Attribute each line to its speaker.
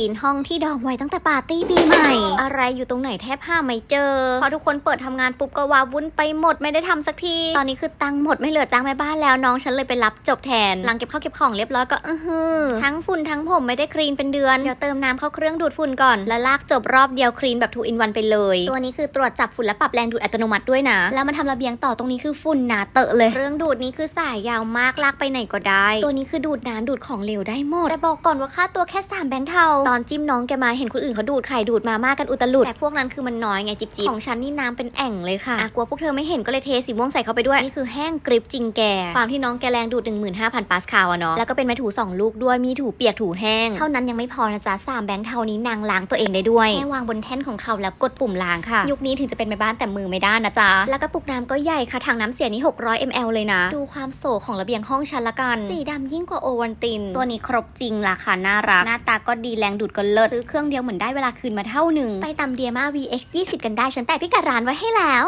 Speaker 1: ีนห้องที่ดองไว้ตั้งแต่ปาร์ตี้ปีใหม่ อะไรอยู่ตรงไหนแทบห้าไม่เจอ พอทุกคนเปิดทำงานปุ๊บก็วาวุ่นไปหมดไม่ได้ทำสักที ตอนนี้คือตังค์หมดไม่เหลือจ้างแม่บ้านแล้วน้องฉันเลยไปรับจบแทน หลังเก็บข้าวเก็บของเรียบร้อยก็อือหือทั้งฝุ่นทั้งผมไม่ได้คลีนเป็นเดือน เดี๋ยวเติมน้ำเข้าเครื่องดูดฝุ่นก่อน แล้วลากจบรอบเดียวคลีนแบบทูอินวันไปเลย ตัวนี้คือตรวจจับฝุ่นและปรับแรงดูดอัตโนมัติด้วยนะ แล้วมันทำระเบียงต่อตรงนี้คือฝุ่นหนาเตอะเลยเครื่องดูดนี้คือสายยาวมากลากไปไหนก็ได้ ตัวนี้คือดูดน้ำดูดของเหลวได้หมดแต่บอกก่อนว่าค่าตัวแค่3แบงค์เทาตอนจิ้มน้องแกมาเห็นคนอื่นเขาดูดไข่ดูดมาม่ากันอุตลุด แต่พวกนั้นคือมันน้อยไงจิบจิบของฉันนี่น้ำเป็นแอ่งเลยค่ะอะกลัวพวกเธอไม่เห็นก็เลยเทสีม่วงใส่เข้าไปด้วย นี่คือแห้งกริบจริงแก ความที่น้องแกแรงดูด 15,000 ปาสคาลอะเนาะ แล้วก็เป็นไม้ถูสองลูกด้วยมีถูเปียกถูแห้ง เท่านั้นยังไม่พอนะจ๊ะสามแบงค์เทานี้นางล้างตัวเองได้ด้วยแค่วางบนแท่นของเขาแล้วกดปุ่มล้างค่ะ ยุคนี้ถึงจะเป็นแม่บ้านแต่มือไม่ด้านนะจ๊ะ แล้วกระปุกน้ำก็ใหญ่ค่ะถังน้ำเสียนี่600 ml เลยนะ ดูความโสของระเบียงห้องฉันละกัน สีดำยิ่งกว่าโอวันติน ตัวนี้ครบจริงราคาน่ารัก หน้าตาก็ดีแรงดูดก็เลิศซื้อเครื่องเดียวเหมือนได้เวลาคืนมาเท่าหนึ่งไปตำเดียมา VX 20 กันได้ฉันแปะพิกัดร้านไว้ให้แล้ว